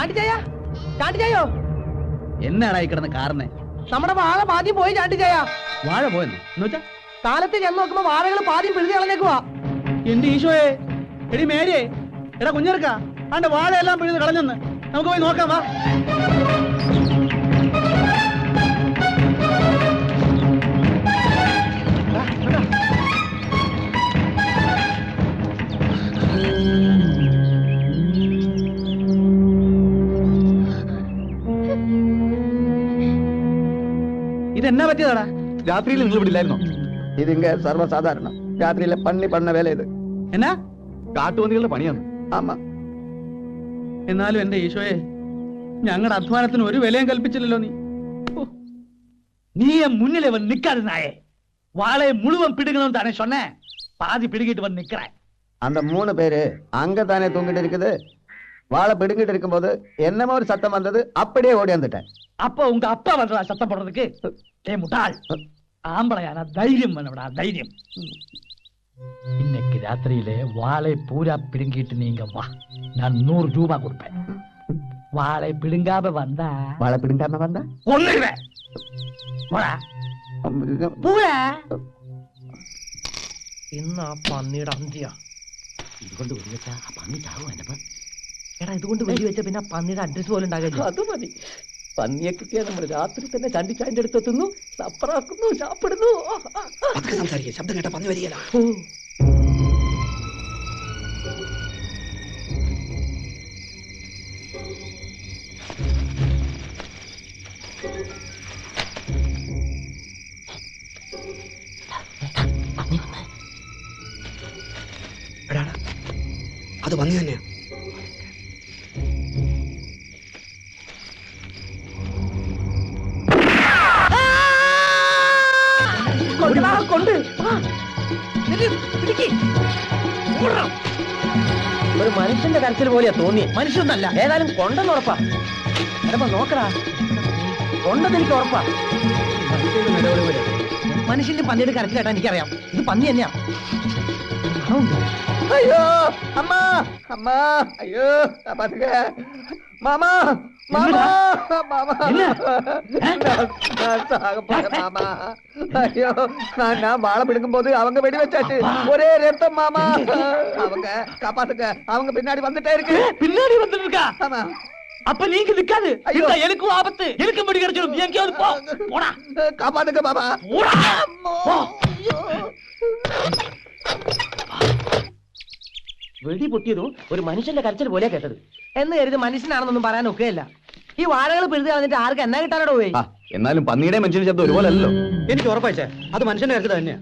ചാണ്ടിച്ചായ? ചാണ്ടിച്ചായോ? എന്നാടാ ഈ കിടന്ന് കാറിനെ നമ്മുടെ വാഴ പാതി പോയി ചാണ്ടിച്ചായ. വാഴ പോയെന്ന്? എന്നുവെച്ചാ കാലത്ത് ചെന്ന് നോക്കുമ്പോ വാഴകൾ പാതി പിഴുതി കളഞ്ഞേക്കുവാ. എന്റെ ഈശോയെ? എടി മേരിയെ? എടാ കുഞ്ഞെടുക്ക ആണ്ട് വാഴയെല്ലാം പിഴുത് കളഞ്ഞെന്ന്. നമുക്ക് പോയി നോക്കാം വാ. ഇതെന്നാ പറ്റിയതാടാ രാത്രിയിൽ നിങ്ങൾ ഇവിടെ ഇല്ലായിരുന്നോ ഇതിങ്ക സർവ്വസാധാരണം രാത്രിയിലെ പണ്ണി പണ്ണ വേല ഇത് എന്നാ കാട്ടുപന്നികളുടെ പണിയാണ് ആമാ എന്നാലും എന്റെ ഈശോയെ ഞങ്ങളുടെ അധ്വാനത്തിന് ഒരു വിലയും കൽപ്പിച്ചില്ലല്ലോ നീ ഓ. നീ என் முன்னிலே வந்து நிக்காது நாயே வாழையை முழுவன் பிடுங்கணும் தானே சொன்னேன் பாதி பிடுங்கிட்டு வந்து நிக்கிறேன் அந்த மூணு பேரு அங்க தானே தூங்கிட்டு இருக்குது வாழை பிடுங்கிட்டு இருக்கும்போது என்னமோ ஒரு சத்தம் வந்தது அப்படியே ஓடி வந்துட்டேன் அப்ப உங்க அப்பா வந்ததா சத்தம் போடுறதுக்கு ஏ முட்டாள் ஆம்பளையான தைரியம் வேணும்டா தைரியம் இன்னைக்கு ராத்திரியிலே வாழை பூரா பிடுங்கிட்டு நீங்க வா நான் நூறு ரூபாய் கொடுப்பேன் வாழை பிடுங்காம வந்தா வாழை பிடுங்காம வந்தா ஒண்ணுக்குறேன் போடா പൂരാ ഇന്ന് ആ പന്നിയുടെ അന്ത്യ ഇതുകൊണ്ട് വെടി വെച്ചാ ആ പന്നി ചാവും എന്നപ്പ എടാ ഇതുകൊണ്ട് വെടി വെച്ച പിന്നെ പന്നിയുടെ അഡ്രസ് പോലും ഉണ്ടാകില്ല അത് മതി. പന്നിയെ കിട്ടിയാൽ നമ്മൾ രാത്രി തന്നെ ചണ്ടിച്ചാന്റെ അടുത്ത് എത്തുന്നു സപ്പറാക്കുന്നു ചാപ്പിടുന്നു. സംസാരിക്കുക ശബ്ദം കേട്ട പന്നി വരികയില്ല. അത് പന്നി തന്നെയാ. മനുഷ്യന്റെ കരച്ചിൽ പോലെയാ തോന്നി മനുഷ്യൊന്നല്ല ഏതായാലും കൊണ്ടെന്ന് ഉറപ്പാ. ചിലപ്പോ നോക്കടാ. കൊണ്ടത് എനിക്ക് ഉറപ്പാ. മനുഷ്യന്റെ പന്നിയുടെ കരച്ചിലേട്ടാ എനിക്കറിയാം. ഇത് പന്നി തന്നെയാ. അയ്യോ അമ്മ. അമ്മ. അയ്യോ மாமா மாமா மாமா. மாமா. ஐயோ நான் நான் வாழை பிடிக்கும் போது அவங்க வெடி வச்சாச்சு. ஒரே ரத்தம் மாமா. அவங்க காப்பாத்துக்க அவங்க பின்னாடி வந்துட்டே இருக்கு. பின்னாடி வந்துட்டு இருக்கா ஆமா. அப்ப நீங்க நிக்காது. இந்த எனக்கும் ஆபத்து. எனக்கு முடி கிடைச்சிடும் எங்கேயாவது போ. போடா. காப்பாத்துக்க மாமா. போடா. വെടി പൊട്ടിയതും ഒരു മനുഷ്യന്റെ കരച്ചിൽ പോലെ കേട്ടത്. എന്ന് കരുത് മനുഷ്യനാണെന്നൊന്നും പറയാൻ ഒക്കെയല്ല. ഈ വാഴകൾ പെരുതി കളഞ്ഞിട്ട് ആർക്ക് എന്നാ കിട്ടാനോ പോയി? എന്നാലും പന്നിയുടെ മനുഷ്യന്റെ ശബ്ദം ഒരുപോലെ അല്ലല്ലോ എനിക്ക് ഉറപ്പായിച്ചേ അത് മനുഷ്യന്റെ കരച്ചിൽ തന്നെയാ.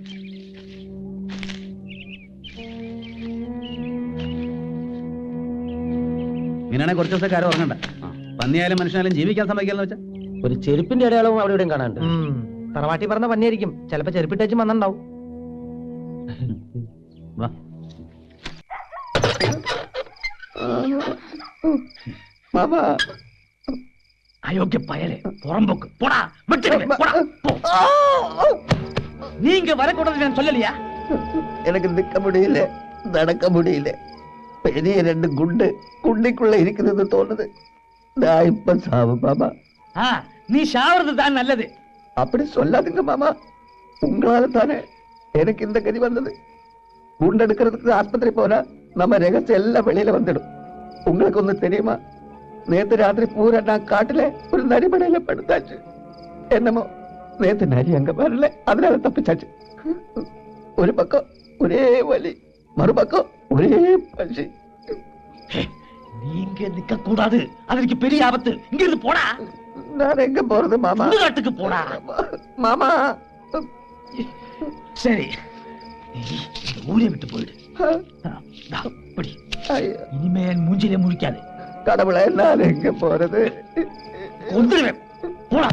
ഇങ്ങനെ കുറച്ച് ദിവസം കാര്യം ഉറങ്ങണ്ട. പന്നിയായാലും മനുഷ്യനായാലും ജീവിക്കാൻ സമ്മതിക്കാന്ന് വെച്ചാ. ഒരു ചെരുപ്പിന്റെ അടയാളവും അവിടെ ഇവിടെയും കാണാണ്ട് തറവാട്ടി പറഞ്ഞ പന്നിയായിരിക്കും. ചിലപ്പോ ചെരുപ്പിട്ടേച്ചും വന്നിണ്ടാവും மாமா. அயோக்கிய பயலே புறம்போக்கு. போடா விட்டுடுவேன் போடா. நீங்க வரக்கூடாது நான் சொல்லலையா? எனக்கு நிக்க முடியல நடக்க முடியல. பெரிய ரெண்டு குண்டு குண்டிக்குள்ள இருக்குதுன்னு தோணுது. நான் இப்ப சாவு மாமா. நீ சாவறது தான் நல்லது. அப்படி சொல்லாதுங்க மாமா. உங்களால தானே எனக்கு இந்த கதி வந்தது. குண்டு எடுக்கிறதுக்கு ஆஸ்பத்திரி போனா நம்ம ரகசியம் எல்லாம் வெளியில வந்துடும். உங்களுக்கு ஒண்ணு தெரியுமா? நேத்து ராத்திரி பூரா நான் காட்டுல ஒரு நரிமடையில படுத்தாச்சு. என்னமோ நேத்து நரி அங்க வரல அதனால தப்பிச்சாச்சு. ஒரு பக்கம் ஒரே வலி மறுபக்கம் ஒரே பசி. நீங்க நிக்க கூடாது அதற்கு பெரிய ஆபத்து. இங்க இருந்து போடா. நான் எங்க போறது மாமா? சுடுகாட்டுக்கு போடா. மாமா? சரி ஊரை விட்டு போயிடு. ஐயோ, இனிமே என் மூஞ்சிலே முழிக்காது. கடவுளே நான் எங்க போறது? கொந்துருவேன் போடா.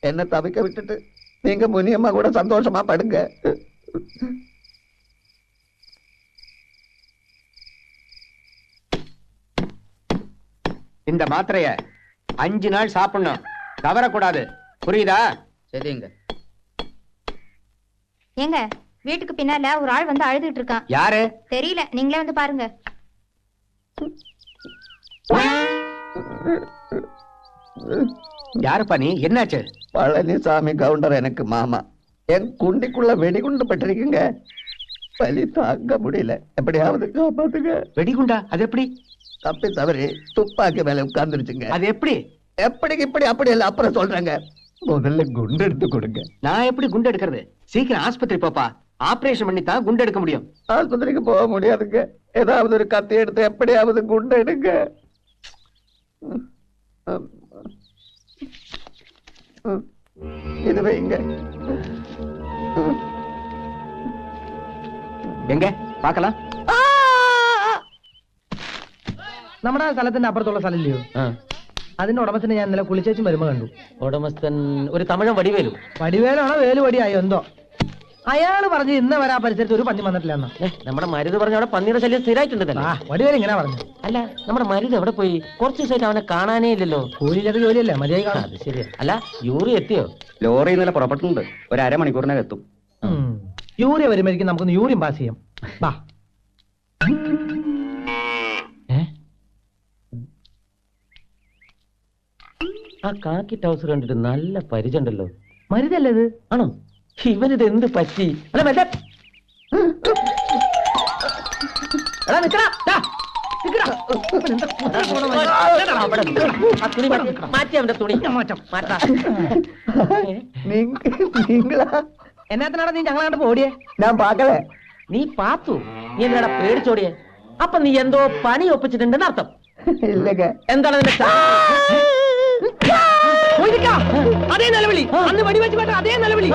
என்ன தவிக்க விட்டுட்டு நீங்க முனியம்மா கூட சந்தோஷமா படுங்க. இந்த மாத்திரைய அஞ்சு நாள் சாப்பிடணும். தவறக்கூடாது. புரியுதா? சரிங்க. ஏங்க வீட்டுக்கு பின்னால ஒரு ஆள் வந்து அழுதுட்டு இருக்கான். யாரு? தெரியல. நீங்களே வந்து பாருங்க. யாருப்பா நீ? என்னாச்சு? பழனிசாமி கவுண்டர் எனக்கு மாமா. என் குண்டிக்குள்ள வெடிகுண்டு பட்டிருக்குங்க. வலி தாங்க முடியல. எப்படியாவது காப்பாத்துங்க. வெடிகுண்டா அது எப்படி? தப்பி தவறி துப்பாக்கி மேல உட்கார்ந்துருச்சுங்க. அது எப்படி? எப்படி இப்படி அப்படி இல்ல அப்புறம் சொல்றேங்க. முதல்ல குண்டு எடுத்து கொடுங்க. நான் எப்படி குண்டு எடுக்கிறது? சீக்கிரம் ஆஸ்பத்திரி போப்பா. ஆபரேஷன் பண்ணி தான் குண்டு எடுக்க முடியும் ஆஸ்பத்திரிக்கு போக முடியாதுங்க ஏதாவது ஒரு கத்தி எடுத்து எப்படியாவது குண்டு எடுங்க ம். ம். ம். இது வைங்க ம். എങ്ക പാക്കലാം നമ്മുടെ ആ സ്ഥലത്തിന്റെ അപ്പുറത്തുള്ള സ്ഥലമില്ലയോ അതിന്റെ ഉടമസ്ഥനെ ഞാൻ ഇന്നലെ കുളിച്ചേച്ചും വരുമ്പോ കണ്ടു ഉടമസ്ഥൻ ഒരു തമിഴൻ വടിവേലു വടിവേലാണോ വേലുവടിയായോ എന്തോ അയാൾ പറഞ്ഞു ഇന്ന് വരെ ആ പരിസരത്ത് ഒരു പന്നി വന്നിട്ടില്ല എന്നാ. നമ്മുടെ മരുത് പറഞ്ഞു അവിടെ പന്നിയുടെ ശല്യം സ്ഥിരമായിട്ടുണ്ടല്ലോ വടിവേല ഇങ്ങനെ പറഞ്ഞു. അല്ല നമ്മുടെ മരുത് എവിടെ പോയി? കുറച്ച് ദിവസമായിട്ട് അവനെ കാണാനേ ഇല്ലല്ലോ. കൂലിയിലൊക്കെ ജോലിയല്ലേ? മര്യാദ കാണാം. അത് ശരിയാ. അല്ല യൂറി എത്തിയോ? ലോറി ഇന്നലെ പുറപ്പെട്ടിട്ടുണ്ട്. ഒരു അരമണിക്കൂറിനകം എത്തും. യൂറി യൂറിയ വരുമ്പോഴേക്കും നമുക്കൊന്ന് യൂറിയം പാസ് ചെയ്യാം. ബാ? ആ കാക്കി ടൗസർ കണ്ടിട്ട് നല്ല പരിചയമുണ്ടല്ലോ. മരുതല്ലേ ഇത്? ആണോ? ഇവനിത് എന്ത് പറ്റി അല്ല മറ്റേ എടാ നിക്കടാ ദാ, നിക്കടാ. അവിടെ നിക്ക്. ആ തുണി മാറ്റി മാറ്റി അവന്റെ തുണി മാറ്റാം. മാറ്റാ நீங்க நீங்களா എന്നാത്തിനാടാ നീ ഞങ്ങളെ കണ്ടപ്പോ ഓടിയേ நான் பார்க்கல നീ പാത്തു നീ എന്താടാ പേടിച്ചോടിയെ അപ്പൊ നീ എന്തോ പണി ഒപ്പിച്ചിട്ടുണ്ടെന്ന് അർത്ഥം இல்லைங்க എന്താണ് നിന്റെ ചാ- പോയിരിക്കാ. അതേ നിലവിളി. അന്ന് വെടിവെച്ച് പറ്റ അതേ നിലവിളി?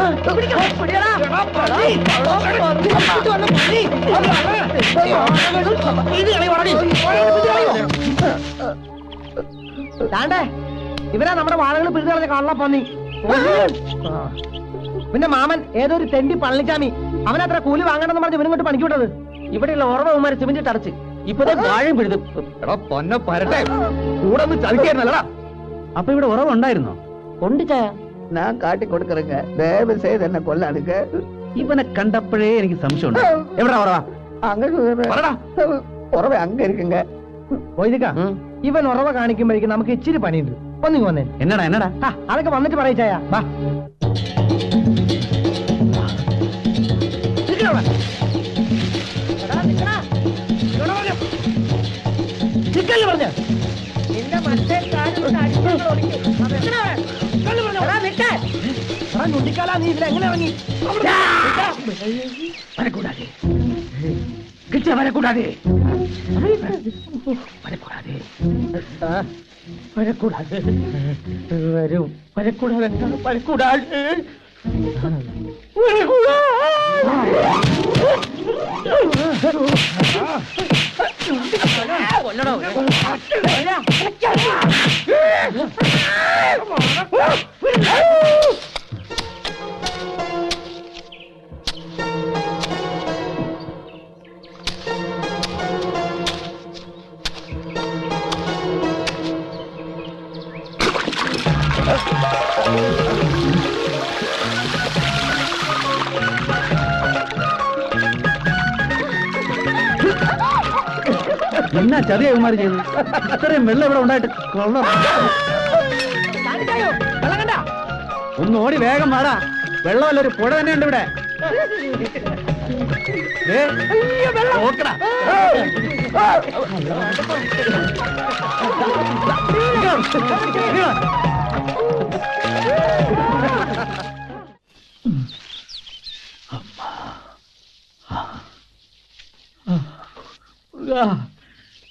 ദാണ്ടേ ഇവരാ നമ്മുടെ വാഴകൾ പിടിച്ചു കളഞ്ഞ കള്ളപ്പന്നി. പിന്നെ. മാമൻ ഏതൊരു ഒരു തെണ്ടി പളനിച്ചാമി. അവനത്ര കൂലി വാങ്ങണമെന്ന് പറഞ്ഞ് ഇവനും കൊണ്ട് പണിക്കൂട്ടത് ഇവിടെയുള്ള ഇവിടെയുള്ള ഓർമ്മമാരെ സിമെന്റ് അടച്ച് ഇപ്പൊ വാഴയും പിടിച്ചു എടാ പൊന്ന പരട്ടെ. കൂടെ ഒന്ന് ചതിക്കായിരുന്നല്ലടാ அப்ப இவட உறவு உண்டாயிருந்தோ உண்டுச்சா நான் காட்டி கொடுக்கறேங்க தயவு செய்து என்ன கொல்லானுங்க இவனை கண்டப்பழே எனக்கு சம்சயம் உண்டு எவ்வளோ உறவா அங்க ഉറവ അങ്ങ ഇരിക്കുങ്ക വൈദിക ഇവൻ ഉറവ കാണിക്കുമ്പോഴേക്കും നമുക്ക് ഇച്ചിരി പണിയുണ്ട് ഒന്നിങ്ങ് വന്നേ എന്നടാ എന്നടാ അതൊക്കെ വന്നിട്ട് പറയിച്ചായാ ഞുണ്ടിക്കാലാ, നീ ഇതിൽ എങ്ങനെ ഇറങ്ങി വരക്കൂടാതെ കിട്ടിയ വരക്കൂടാതെ വരക്കൂടാതെ വരക്കൂടാതെ വരും. വരക്കൂടാതെ വരക്കൂടാതെ എന്നാ ചതിയകുമാരി ചെയ്തു ഇത്രയും വെള്ളം ഇവിടെ ഉണ്ടായിട്ട് കൊള്ളാം ഒന്ന് ഓടി വേഗം വാടാ. വെള്ളമല്ല ഒരു പുഴ തന്നെ ഉണ്ട് ഇവിടെ. ദേ, നോക്കടാ.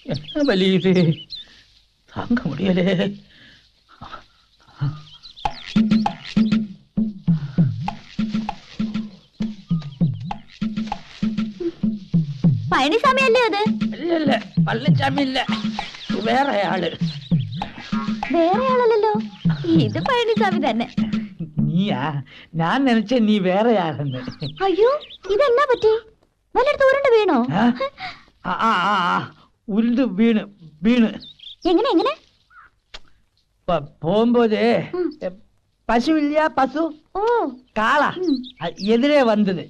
என்ன வலி இது தாங்க முடியலே പഴനിസ്വാമി അല്ലേ അത്? അല്ല അല്ല പള്ളിച്ചാമി ഇല്ല ഇത് വേറെ ആൾ വേറെ ആളല്ലല്ലോ ഇത് പഴനിസ്വാമി തന്നെ. നീയാ? ഞാൻ നനച്ച നീ വേറെ ആളെന്ന് അയ്യോ என்ன പറ്റി? വല്ലയിടത്ത് ഊരുണ്ട് വീണോ? ആ ആ, ആ. உழுந்து வீணு வீணு. எங்கன எங்கன போகும்போது பசு இல்லையா பசு? காளா எதிரே வந்தது.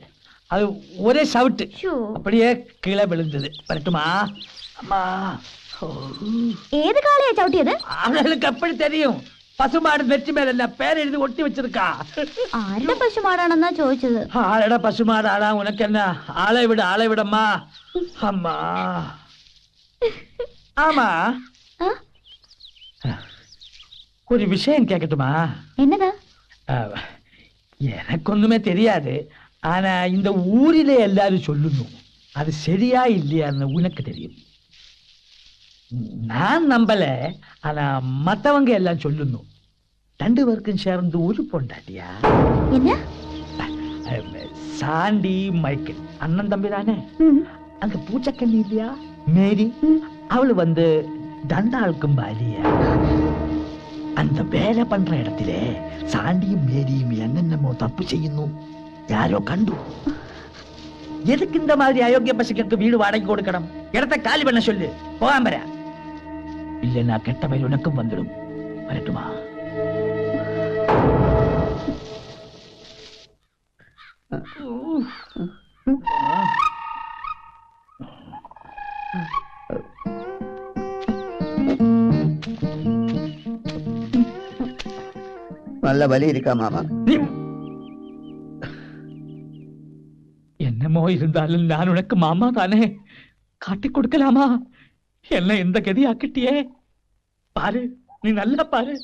அது ஒரே சவுட்டு. அப்படியே கீழே விழுந்தது. பரட்டுமா அம்மா. ஏது காளையா சவுட்டியது அவங்களுக்கு அப்படி தெரியும். பசு மாடு நெற்றி மேல பேர் எழுதி ஒட்டி வச்சிருக்கா? പേരെഴുതി பசு വെച്ചിരിക്കാ ആരുടെ പശുമാടാണെന്നാ பசு மாடாடா உனக்கு என்ன? ஆளை விட ஆளை വിടമ്മാ அம்மா. ஆமா. ஒரு விஷயம் கேட்கட்டுமா என்னதா எனக்கு ஒண்ணுமே தெரியாது. ஆனா இந்த ஊரில எல்லாரும் சொல்லணும் அது சரியா இல்லையான்னு உனக்கு தெரியும். நான் நம்பல ஆனா மத்தவங்க எல்லாம் சொல்லணும் ரெண்டு பேருக்கும் சேர்ந்து ஒரு பொண்டாட்டியா? Sandy Michael. அண்ணன் தம்பி தானே அங்க பூச்சக்கண்ணி இல்லையா? മേരി അവള് വന്ന് രണ്ടാൾക്കും ഭാര്യ അന്ത വേല പണ്ട ഇടത്തിലെ സാണ്ടിയും മേരിയും എന്നെന്നമ്മോ തപ്പ് ചെയ്യുന്നു യാരോ കണ്ടു எதுக்கு இந்த மாதிரி அயோக்கிய பசுக்களுக்கு வீடு வாடகை கொடுக்கணும்? இடத்தை காலி பண்ண சொல்லு. போகாம வர. இல்லைன்னா கெட்ட பயிர் உனக்கும் வந்துடும். வரட்டுமா? Oh. நல்ல வலி இருக்கா மாமா? என்னமோ இருந்தாலும் நான் உனக்கு மாமா தானே? காட்டி கொடுக்கலாமா? என்ன இந்த கதி ஆக்கிட்டியே பாரு நீ நல்லா பாரு.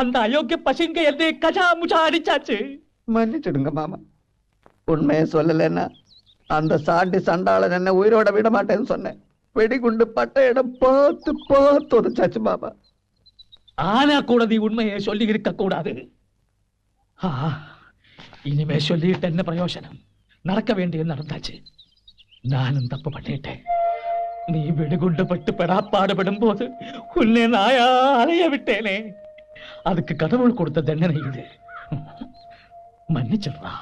அந்த அயோக்கிய பசங்க என்னை கஜா முஜா அடிச்சாச்சு மன்னிச்சிடுங்க மாமா. உண்மையை சொல்லலைன்னா அந்த சாண்டி சண்டாளன் என்ன உயிரோட விட மாட்டேன்னு சொன்னேன். வெடிகுண்டு பட்ட இடம் பார்த்து பார்த்து உதச்சாச்சு மாமா. ஆனா கூட நீ உண்மையை சொல்லி இருக்க கூடாது இனிமே சொல்லிட்டு என்ன பிரயோஜனம் நடக்க வேண்டியது நடந்தாச்சு. நானும் தப்பு பண்ணிட்டேன். நீ வெடிகுண்டு பட்டு பெறாப்பாடுபடும் போது உன்னை நாயா அலைய விட்டேனே. அதுக்கு கடவுள் கொடுத்த தண்டனை இது மன்னிச்சிடுறா.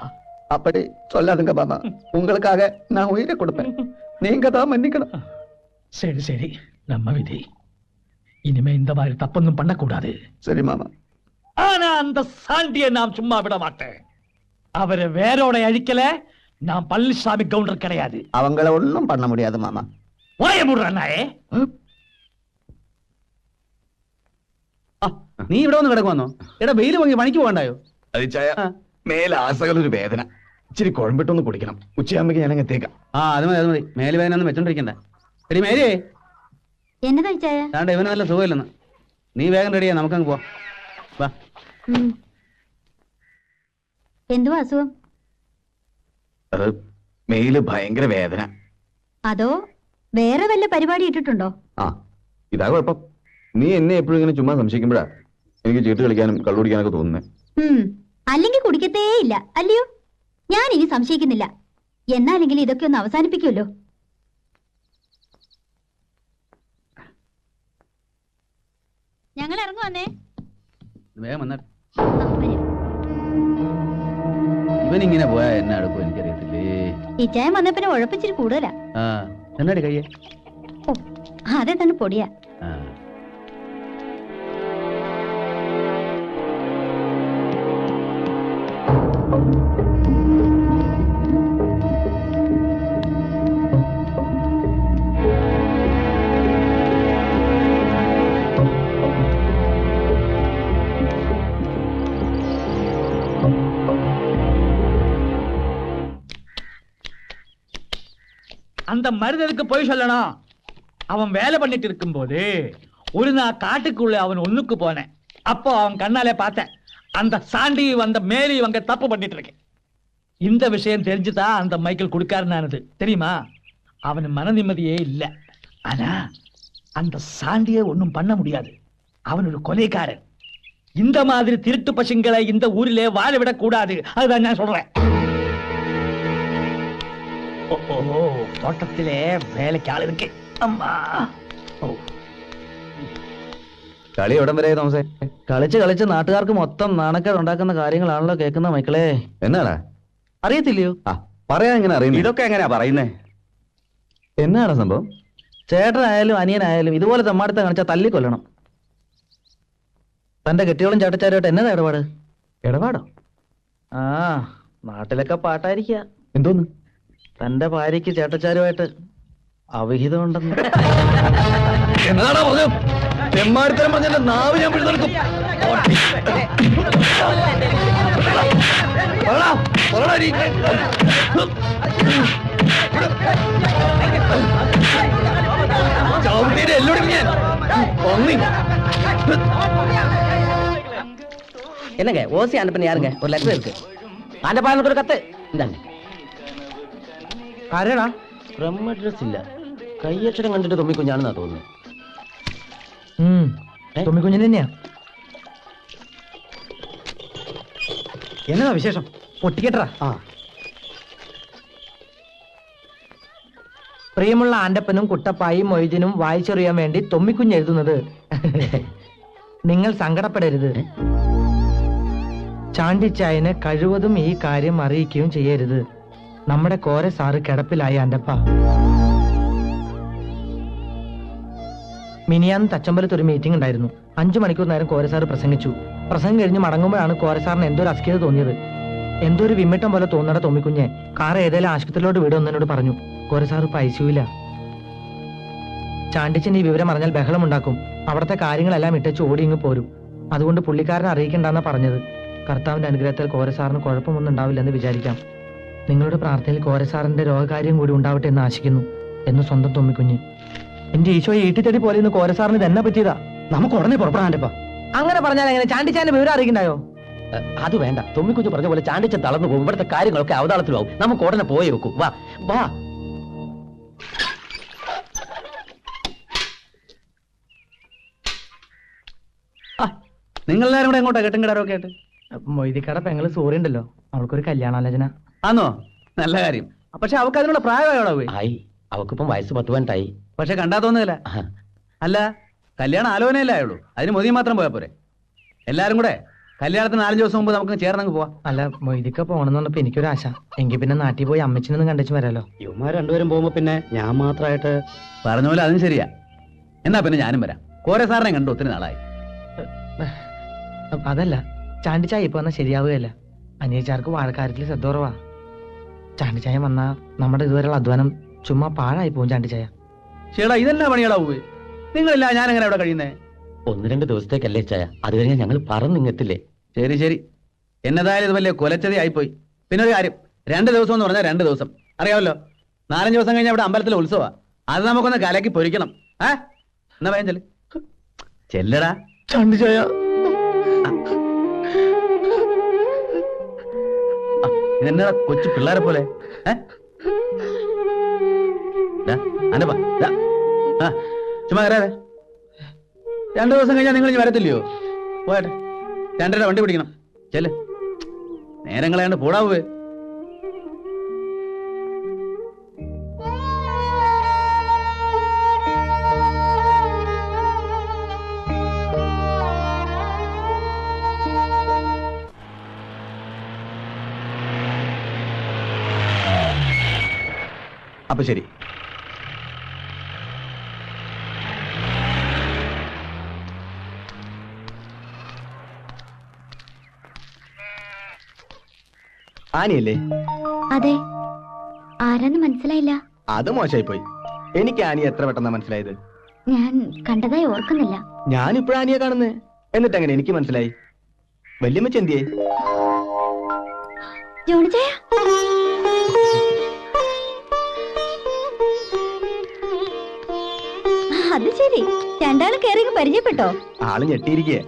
அப்படி சொல்லாதுங்க மாமா. உங்களுக்காக நான் உயிரை கொடுப்பேன். நீங்க தான் மன்னிக்கணும். சரி சரி நம்ம விதி இனிமே இந்த மாதிரி தப்பொன்னும் பண்ணக்கூடாது சரி மாமா ஆனா அந்த சாண்டியை நாம் சும்மா விட மாட்டேன் அவரை வேரோட அழிக்கல நான் பழனிசாமி கவுண்டர் கிடையாது அவங்கள ஒண்ணும் பண்ண முடியாது மாமா வாய முடுறாயே നീ ഇവിടെ വന്ന് കിടക്കുവന്നോ എടാ വെയിൽ വാങ്ങി പണിക്ക് പോകണ്ടായോ അതിച്ചായ മേലെ ആസകളൊരു വേദന ഇച്ചിരി കുഴമ്പിട്ടൊന്ന് കുടിക്കണം ഉച്ചയാകുമ്പോ ഞാൻ എത്തേക്കാം ആ അത് മതി അത് മതി മേല് വേദന ഒന്നും വെച്ചോണ്ടിരിക്കണ്ട എടി മേരിയേ എന്നതാ ചായ താണ്ട ഇവന് നല്ല സുഖമില്ലെന്ന്. നീ വേഗം റെഡിയാ നമുക്കങ്ങ് പോവാം. വാ. എന്തുവാ അസുഖം? അത് മേൽ ഭയങ്കര വേദന. അതോ വേറെ വല്ല പരിപാടി ഇട്ടിട്ടുണ്ടോ? ആ ഇതാ കുഴപ്പം. നീ എന്നെ എപ്പോഴും ഇങ്ങനെ ചുമ്മാ സംശയിക്കുമ്പോഴാ എനിക്ക് ചീട്ട് കളിക്കാനും കള്ളു കുടിക്കാനൊക്കെ തോന്നുന്നേ. ഉം. അല്ലെങ്കിൽ കുടിക്കത്തേ ഇല്ല അല്ലയോ? ഞാൻ ഇനി സംശയിക്കുന്നില്ല എന്നാലെങ്കിലും ഇതൊക്കെ ഒന്ന് അവസാനിപ്പിക്കുമല്ലോ ഞങ്ങൾ ഇറങ്ങുവന്നേ വേഗം വന്നാ ഇവൻ ഇങ്ങനെ പോയാ എന്നെ അടുക്കും എനിക്കറിയത്തില്ലേ? ഇച്ചായം വന്ന പിന്നെ ഉഴപ്പിച്ചിരി കൂടുതലാ. എന്നാടി കയ്യെ അതെ തന്നെ പൊടിയാ. ആ. அந்த மருதனுக்கு போய் சொல்லணும்? அவன் வேலை பண்ணிட்டு இருக்கும்போது ஒரு நாள் காட்டுக்குள்ள அவன் ஒண்ணுக்கு போனேன். அப்போ அவன் கண்ணாலே பார்த்தேன். அந்த சாண்டி வந்த மேலி இவங்க தப்பு பண்ணிட்டு இருக்கேன். இந்த விஷயம் தெரிஞ்சுதான் அந்த மைக்கேல் கொடுக்காருனானது. தெரியுமா? அவன் மன நிம்மதியே இல்லை. ஆனா அந்த சாண்டியை ஒன்றும் பண்ண முடியாது. அவன் ஒரு கொலைக்காரன் இந்த மாதிரி திருட்டு பசுங்களை இந்த ஊரிலே வாழ விடக் கூடாது அதுதான் நான் சொல்றேன். ஓ, ஓ தோட்டத்திலே வேலைக்கு ஆள் இருக்கு அம்மா ഓ കളി എവിടം വരെ തോമസേ കളിച്ച് കളിച്ച് നാട്ടുകാർക്ക് മൊത്തം നാണക്കേട് ഉണ്ടാക്കുന്ന കാര്യങ്ങളാണല്ലോ കേൾക്കുന്ന മക്കളെ എന്നാടാ അറിയത്തില്ലയോ ആ പറയാൻ എങ്ങനെ അറിയുന്നു ഇതൊക്കെ എങ്ങനെയാ പറയുന്നേ എന്നാടാ സംഭവം ചേട്ടനായാലും അനിയനായാലും ഇതുപോലെ തെമ്മാടുത്ത കാണിച്ചാൽ തല്ലിക്കൊല്ലണം തന്റെ കെട്ടിയോളും ചേട്ടച്ചാരുമായിട്ട് എന്നതാ ഇടപാട് ഇടപാടോ ആ നാട്ടിലൊക്കെ പാട്ടായിരിക്കുക എന്തോന്ന് തന്റെ ഭാര്യയ്ക്ക് ചേട്ടച്ചാരുമായിട്ട് അവിഹിതമുണ്ടെന്ന് എന്നതാടാ പറഞ്ഞു തെമ്മാരിത്തരം പറഞ്ഞ എന്റെ നാവ് ഞാൻ പിടിച്ചെടുക്കും പറടാ, പറടാ നീ. ചവിട്ടിയുടെ എല്ലോടും ഞാൻ ഒന്നി என்னங்க ஓசி அனுப்பின யாருங்க ஒரு லெட்டர் இருக்கு ஆண்டப்பா எனக்கு ஒரு கத்து இந்தாங்க ആരാടാ? ഫ്രം അഡ്രസ് ഇല്ല. കയ്യക്ഷരം കണ്ടിട്ട് തൊമ്മിക്കുഞ്ഞാണെന്നാ തോന്നുന്നത്? തൊമ്മിക്കുഞ്ഞിന് തന്നെയാ. എന്നതാ വിശേഷം? പൊട്ടിക്കട്ടറാ? ആ. പ്രിയമുള്ള ആന്റപ്പനും കുട്ടപ്പായും മൊയ്തീനും വായിച്ചറിയാൻ വേണ്ടി തൊമ്മിക്കുഞ്ഞ് എഴുതുന്നത്. നിങ്ങൾ സങ്കടപ്പെടരുത്. ചാണ്ടിച്ചായന് കഴിവതും ഈ കാര്യം അറിയിക്കുകയും ചെയ്യരുത്. നമ്മുടെ കോര സാറ് കിടപ്പിലായി അന്റെപ്പ മിനിയാന്ന് തച്ചമ്പലത്ത് ഒരു മീറ്റിംഗ് ഉണ്ടായിരുന്നു. അഞ്ചു മണിക്കൂർ നേരം കോരസാറ് പ്രസംഗിച്ചു. പ്രസംഗം കഴിഞ്ഞ് മടങ്ങുമ്പോഴാണ് കോരസാറിന് എന്തോ ഒരു അസ്കിത തോന്നിയത്. എന്തോ ഒരു വിമ്മിട്ടം പോലെ തോന്നട തോമിക്കുഞ്ഞെ കാർ ഏതെങ്കിലും ആശുപത്രിയിലോട്ട് വിടുമെന്നോട് പറഞ്ഞു. കോരസാർ ഇപ്പൊ ഐസിയുല ചാണ്ടിച്ചൻ ഈ വിവരം അറിഞ്ഞാൽ ബഹളം ഉണ്ടാക്കും അവിടുത്തെ കാര്യങ്ങളെല്ലാം ഇട്ടച്ച് ഓടി ഇങ്ങ് പോരും. അതുകൊണ്ട് പുള്ളിക്കാരനെ അറിയിക്കണ്ടെന്നാ പറഞ്ഞത്. കർത്താവിന്റെ അനുഗ്രഹത്തിൽ കോരസാറിന് കുഴപ്പമൊന്നും ഉണ്ടാവില്ലെന്ന് വിചാരിക്കാം. നിങ്ങളുടെ പ്രാർത്ഥനയിൽ കോരസാറിന്റെ രോഗകാര്യം കൂടി ഉണ്ടാവട്ടെ എന്ന് ആശിക്കുന്നു എന്ന് സ്വന്തം തൊമ്മിക്കുഞ്ഞ്. എന്റെ ഈശോയെ ഈട്ടിത്തടി പോലെ ഇന്ന് കോരസാറിന് തന്നെ പറ്റിയതാ? നമുക്ക് ഉടനെ പുറപ്പെടാണ്ടപ്പാ അങ്ങനെ പറഞ്ഞാൽ എങ്ങനെ ചാണ്ടിച്ചാന്റെ വിവരം അറിയിക്കണ്ടായോ? അത് വേണ്ട. തുമ്മിക്കുഞ്ഞ് പറഞ്ഞ പോലെ ചാണ്ടിച്ചൻ തളർന്നു പോകും. ഇവിടുത്തെ കാര്യങ്ങളൊക്കെ അവതാളത്തിലാവും. നമുക്ക് ഉടനെ പോയി വെക്കും. വാ വാ. നിങ്ങളെല്ലാരും കൂടെ എങ്ങോട്ടാ കെട്ടും കിടാറൊക്കെ ആയിട്ട്? മൊയ്തിക്കട പെങ്ങൾ സോറി ഉണ്ടല്ലോ അവൾക്കൊരു കല്യാണാലോചന. ആന്നോ? നല്ല കാര്യം. പക്ഷെ അവൾക്ക് അതിനുള്ള പ്രായമായോടാ പോയി? ആയി. അവക്കിപ്പം വയസ്സ് പത്ത് പതിനെട്ടായി പക്ഷെ കണ്ടാ തോന്നുന്നില്ല. അല്ല കല്യാണം ആലോചനയല്ലേ ആയുള്ളൂ. അതിന് മോദി മാത്രം പോയാ പോരെ. എല്ലാരും കൂടെ കല്യാണത്തിന് നാലഞ്ച് ദിവസം മുമ്പ് നമുക്ക് ചേർന്നങ്ങ് പോവാം. അല്ല മൊയ്തിക്ക പോണെന്ന് പറഞ്ഞപ്പോ എനിക്കൊരു ആശ. എങ്കിൽ പിന്നെ നാട്ടിൽ പോയി അമ്മച്ചിനൊന്നും കണ്ടിച്ച് വരാലോ. ഇവന്മാർ രണ്ടുപേരും പോകുമ്പോ പിന്നെ ഞാൻ മാത്രമായിട്ട് പറഞ്ഞ പോലെ അതും ശരിയാ. എന്നാ പിന്നെ ഞാനും വരാം. കോരെ സാറിനെ കണ്ടു ഒത്തിരി നാളായി. അ- അതല്ല. ചാണ്ടിച്ചായി ഇപ്പൊ വന്നാൽ ശരിയാവുകയല്ല. അനിയച്ചാർക്ക് വാഴക്കാരത്തിൽ ശ്രദ്ധ കുറവാ. ചാണ്ടിച്ചായ വന്നാ നമ്മുടെ ഇതുവരെയുള്ള അധ്വാനം ചുമ്മാ പാഴായി പോകും ചാണ്ടിച്ചായ ചേടാ ഇതെല്ലാം പണികളാ പോയി നിങ്ങളില്ല ഞാൻ എങ്ങനെ ഇവിടെ കഴിയുന്നേ? ഒന്ന് രണ്ട് ദിവസത്തേക്കല്ലേ ചായ. അത് കഴിഞ്ഞാൽ ഞങ്ങൾ പറന്നിങ്ങെത്തില്ലേ? ശരി ശരി. എന്നതായാലും ഇത് വലിയ കൊലച്ചതി ആയിപ്പോയി. പിന്നെ ഒരു കാര്യം. രണ്ട് ദിവസം എന്ന് പറഞ്ഞാൽ രണ്ട് ദിവസം. അറിയാമല്ലോ? നാലഞ്ച് ദിവസം കഴിഞ്ഞാൽ ഇവിടെ അമ്പലത്തിലെ ഉത്സവാ. അത് നമുക്കൊന്ന് കലക്കി പൊരിക്കണം. ഏ എന്നാ പറയാൻ ചെല്ല്. ചെല്ലടാ. ചാണ്ടിച്ചായ ഇതെന്നാ കൊച്ചു പിള്ളേരെ പോലെ? ചുമ്മാ കയറാതെ. രണ്ടു ദിവസം കഴിഞ്ഞാൽ നിങ്ങൾ ഇനി വരത്തില്ലയോ? പോയട്ടെ. രണ്ടര വണ്ടി പിടിക്കണം. ചെല്ല്. നേരം കളയാണ്ട് പോടാവേ അപ്പൊ ശരി. ആനിയല്ലേ? അതെ. ആരാന്ന് മനസ്സിലായില്ല. അത് മോശമായി പോയി എനിക്ക് ആനി എത്ര പെട്ടെന്നാ മനസ്സിലായത്? ഞാൻ കണ്ടതായി ഓർക്കുന്നില്ല. ഞാനിപ്പോഴാ ആനിയെ കാണുന്നേ? എന്നിട്ട് അങ്ങനെ എനിക്ക് മനസ്സിലായി? വല്യമ്മ ചെന്തിയേ ജോണിച്ചയ. രണ്ടാൾ കയറി പരിചയപ്പെട്ടോ? ആൾ ഞെട്ടിയിരിക്കേ.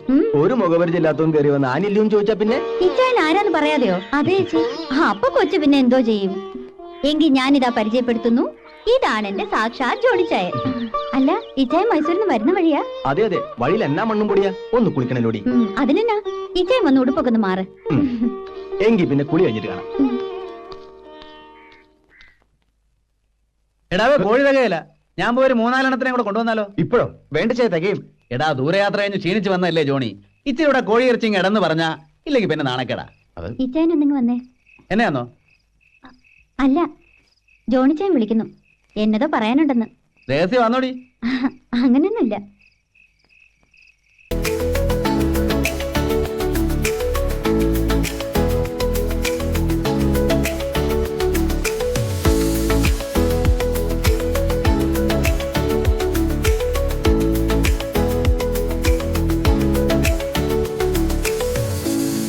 ഒരു മുഖപരിചയമില്ലാത്തവൻ കയറി വന്ന് ആനില്ലെന്ന് ചോദിച്ചാ പിന്നെ? ഇച്ചാൻ ആരാന്ന് പറയാതെയോ? അതെ ചേച്ചി. ആ അപ്പൊ കൊച്ചു പിന്നെ എന്തോ ചെയ്യും. എങ്കിൽ ഞാനിതാ പരിചയപ്പെടുത്തുന്നു. ഇതാണ് എന്റെ സാക്ഷാ ജോണിച്ചായ അല്ല ഇച്ചായ മൈസൂരിൽ നിന്ന് വരുന്ന വഴിയാ? അതെ അതെ. വഴിയിൽ എന്നാ മണ്ണും പൊടിയാ? ഒന്ന് കുളിക്കണല്ലോടി അതിനെന്നാ? ഇച്ചായ വന്ന് ഉടുപ്പൊക്കെ ഒന്ന് മാറ്. എങ്കി പിന്നെ കുളി കഴിഞ്ഞിട്ട് കാണാം. എടാവേ കോഴി തികയില്ല ഞാൻ പോയി ഒരു മൂന്നാലെണ്ണത്തിനെ കൂടെ കൊണ്ടുവന്നാലോ? ഇപ്പോഴോ? വേണ്ട ചെയ്ത് തികയും എടാ ദൂരയാത്ര കഴിഞ്ഞ് ക്ഷീണിച്ച് വന്നല്ലേ ജോണി? ഇച്ചിരി ഇവിടെ കോഴി ഇറച്ചിങ് ഇടന്ന് പറഞ്ഞാ ഇല്ലെങ്കിൽ പിന്നെ നാണക്കേടാ. ഇച്ചായൻ വന്നേ? എന്നെയാന്നോ? അല്ല ജോണിച്ചായൻ വിളിക്കുന്നു. എന്നതോ പറയാനുണ്ടെന്ന്. രഹസ്യം വന്നോടി. അങ്ങനെ